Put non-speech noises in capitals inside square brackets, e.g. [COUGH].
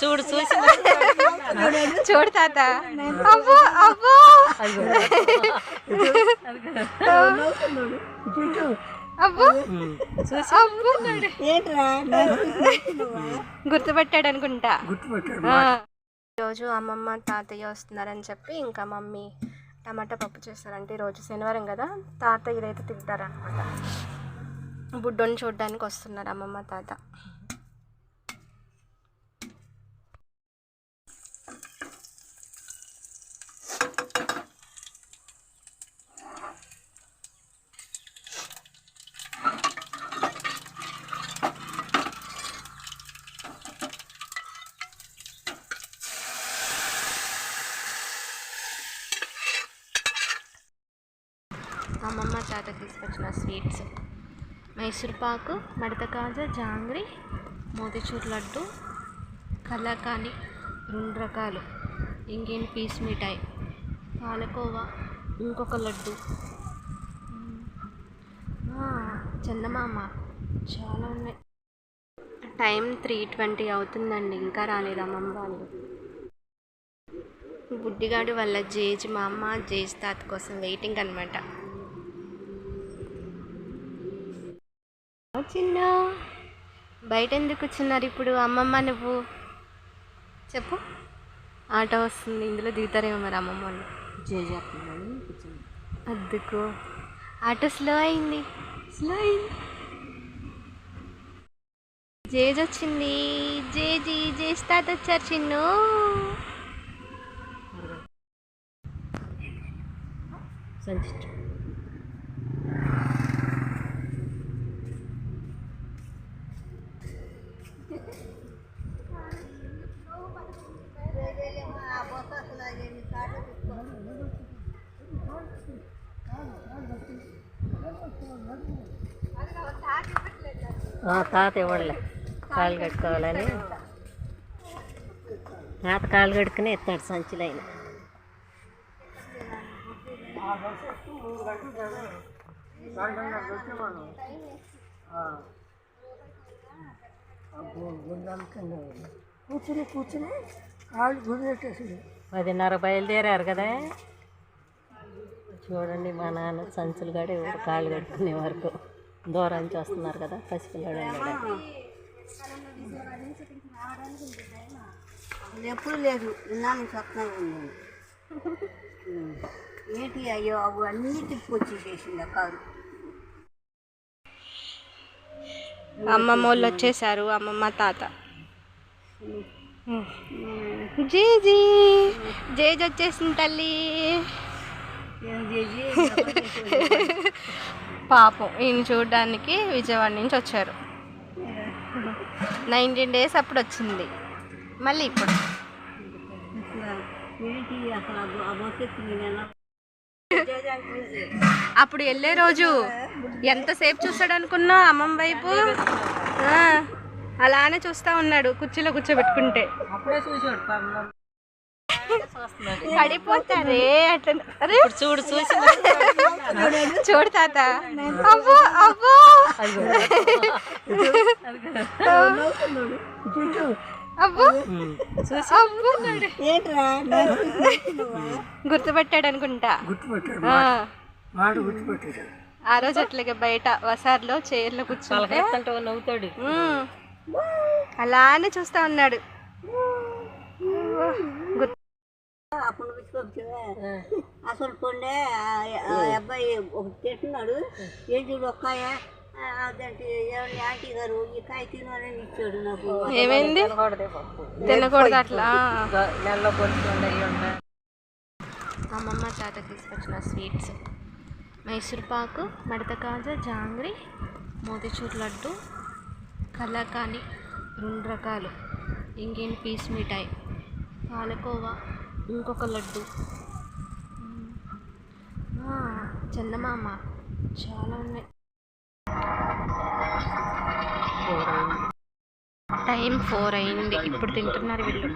చూడు చూసి చూడు తాత. అబ్బో అబ్బో! అబ్బో! అబ్బో! ఏంట్రా? గుర్తుపెట్టాడు అనుకుంటా. ఈరోజు అమ్మమ్మ తాతయ్య వస్తున్నారని చెప్పి ఇంకా మమ్మీ టమాటా పప్పు చేస్తారంటే ఈరోజు శనివారం కదా తాత ఇదైతే తింటారనమాట బుడ్డోని చూడడానికి వస్తున్నారు అమ్మమ్మ తాత. అమ్మమ్మ తాత తీసుకొచ్చిన స్వీట్స్. మైసూర్పాకు మడత కాజ జాంగ్రీ మోతిచూర్ లడ్డు కలాకాని రెండు రకాలు. ఇంకేం పీస్ మిఠాయి? పాలకోవా ఇంకొక లడ్డు. చందమామ. చాలా ఉన్నాయి. టైం త్రీ ట్వంటీ అవుతుందండి ఇంకా రాలేదు అమ్మమ్మ వాళ్ళు. బుడ్డిగాడు వాళ్ళ జేజ్ మా అమ్మ జేజ్ తాత కోసం వెయిటింగ్ అనమాట చిన్న బయట ఎందుకు కూర్చున్నారు ఇప్పుడు? అమ్మమ్మ నువ్వు? చెప్పు. ఆటో వస్తుంది. ఇందులో దిగుతారేమో మరి అమ్మమ్మ వాళ్ళు. అద్దుకో. ఆటో స్లో అయింది. స్లో అయింది. జేజ్ వచ్చింది. జేజీ జేజ్ తాత వచ్చారు చిన్ను. ఆ, తాత ఇవ్వడలే. కాళ్ళు కట్టుకోవాలని. తాత కాళ్ళు కట్టుకుని ఎత్తాడు సంచులు అయిన కూర్చుని కూర్చుని కాళ్ళు గురిపెట్టేసింది పదిన్నర బయలుదేరారు కదా. చూడండి మా నాన్న సంచులు కాడ కాళ్ళు కట్టుకునే వరకు దూరం నుంచి వస్తున్నారు కదా పసిపిల్లడు. ఎప్పుడు లేదు విన్నాను స్వప్నం [LAUGHS] ఉంది ఏంటి అయ్యో అవి అన్నీ తిప్పుకొచ్చి చేసింది ఆ కారు. అమ్మమ్మ వాళ్ళు వచ్చేసారు అమ్మమ్మ తాత. జేజీ జేజ్ వచ్చేసింది తల్లి. పాపం ఈయన చూడడానికి విజయవాడ నుంచి వచ్చారు. నైన్టీన్ డేస్ అప్పుడు వచ్చింది మళ్ళీ ఇప్పుడు. అప్పుడు వెళ్ళే రోజు ఎంతసేపు చూస్తాడు అనుకున్నా అమ్మమ్మ వైపు అలానే చూస్తా ఉన్నాడు కుర్చీలో కూర్చోబెట్టుకుంటే. పడిపోతారే అట్లా అరే! ఇప్పుడు చూడు చూసి చూడు. తాత. అబ్బో అబ్బో! గుర్తుపెట్టాడు అనుకుంటా. గుర్తుపెట్టాడు ఆ, మాట గుర్తుపెట్టాడు. ఆ రోజు అట్లాగే బయట వసార్లో చైర్లో కూర్చుంటే. నవ్వుతాడు. అలానే చూస్తా ఉన్నాడు. అప్పుడు అసలు పొండే ఆ- ఆ అబ్బాయి ఒక తింటున్నాడు ఏం చూడు ఒక్కాయ? ఏమైంది? తినకూడదు అట్లా. నెలలో అమ్మమ్మ తాత తీసుకొచ్చిన స్వీట్స్. మైసూర్ పాకు మడత కాజా జాంగ్రీ మోతిచూర్ లడ్డు కలాకాని రెండు రకాలు. ఇంకేం పీస్ మిఠాయి? పాలకోవా ఇంకొక లడ్డు. ఆ, చందమామ. చాలా ఉన్నాయి. టైం ఫోర్ అయింది. ఇప్పుడు తింటున్నారు వీళ్ళు.